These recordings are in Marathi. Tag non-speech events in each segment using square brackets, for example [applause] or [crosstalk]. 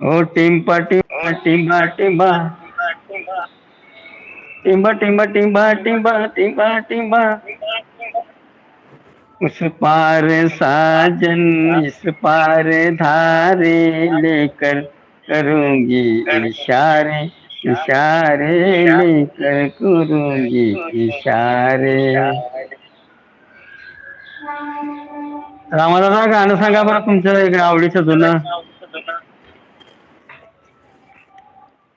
ओ टिंपा टिंपा टिंबा टिंबा टिंबा टिंबा टिंबा टिंबा टिंबा टिंबा उस पार साजन इस पार धारे लेकर करूंगी इशारे इशारे लेकर करूंगी इशारे. रामाला गाणं सांगा बरं तुमचं एक आवडीचं जुनं.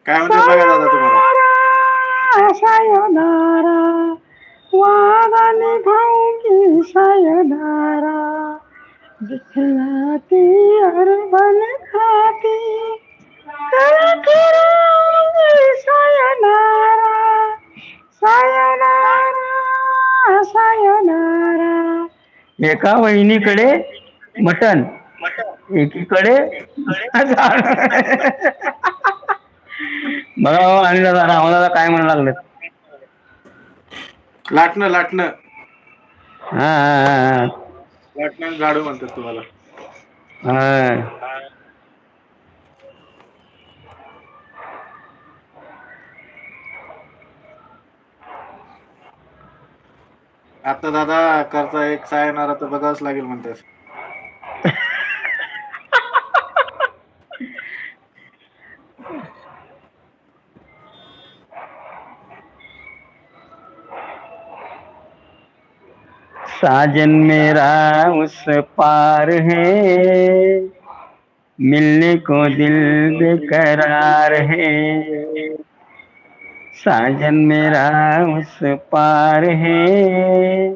काय म्हणते? बघा दादा तुम्हाला. सायदारा खाती भाऊकी सायदारा दिखला ती अर्बन खाती. सायनारा. Sayonara sayonara. एका वहिनीकडे मटण एकीकडे बघा आणि दादा रामादादा काय म्हणायला लागलेत? लाटणं लाटणं. हा, हा, लाटणं झाडू म्हणतात तुम्हाला. आता दादा करता एक सायनारा तर बघावंच लागेल म्हणतात. साजन मेरा उस पार है। मिलने को दिल बेकरार है। साजन मेरा उस पार है।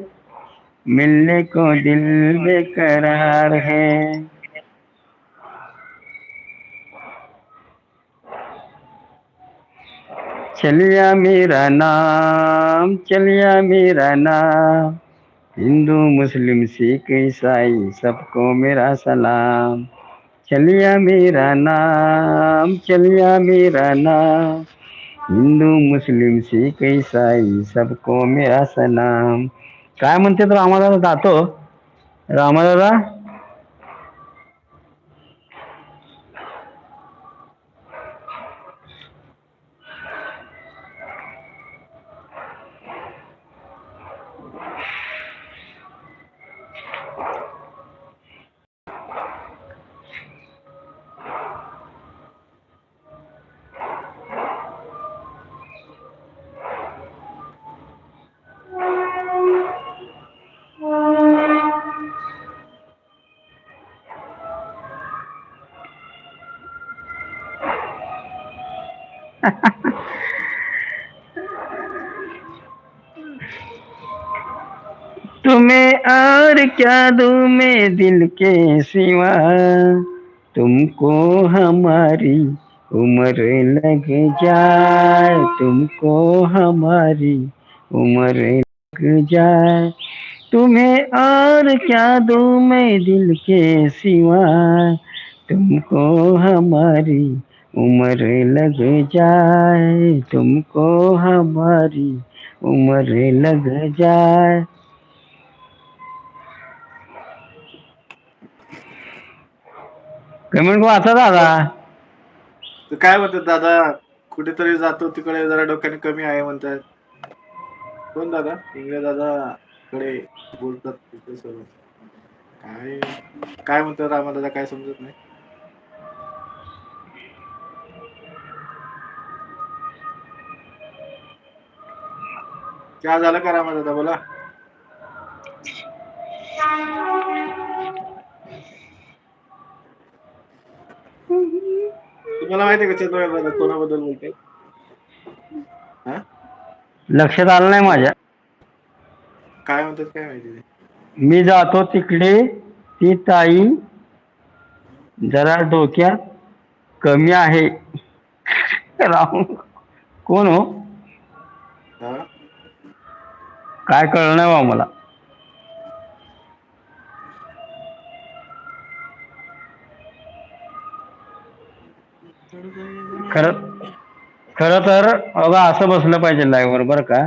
मिलने को दिल बेकरार है। चलिया मेरा नाम चलिया मेरा नाम। हिंदू मुस्लिम सिख ईसाई सबको मेरा सलाम। चलिया मेरा नाम चलिया मेरा नाम। हिंदू मुस्लिम सिख ईसाई सबको मेरा सलाम। काय म्हणते तर रामादादा? जातो. रामादादा? तुम्हें और क्या दू मैं दिल के सिवा? तुमको हमारी उम्र लग जाए तुमको हमारी उम्र लग जाए। तुम्हें और क्या दू मैं दिल के सिवा? तुमको हमारी उम्र लग जाए तुमको हमारी उम्र लग जाए। पेमेंट वाचा दादा? तर काय म्हणतात दादा कुठेतरी जातो तिकडे जरा डोक्याने कमी आहे म्हणतात. कोण दादा? इंग्रज दादा कडे बोलतात तिथे सर्व काय काय म्हणतात रामादादा काय समजत नाही? चहा झाला का रामादादा बोला तुम्हाला माहिती का दादा कोणाबद्दल बोलते हा? लक्षात आलं नाही माझ्या. काय म्हणतात काय माहिती ते मी जातो तिकडे ती ताई जरा डोक्यात कमी आहे. [laughs] राहून कोण हो? हा? काय कळलं नाही बा मला. खरं खरं तर अगं असं बसलं पाहिजे लाईव्हवर बरं का.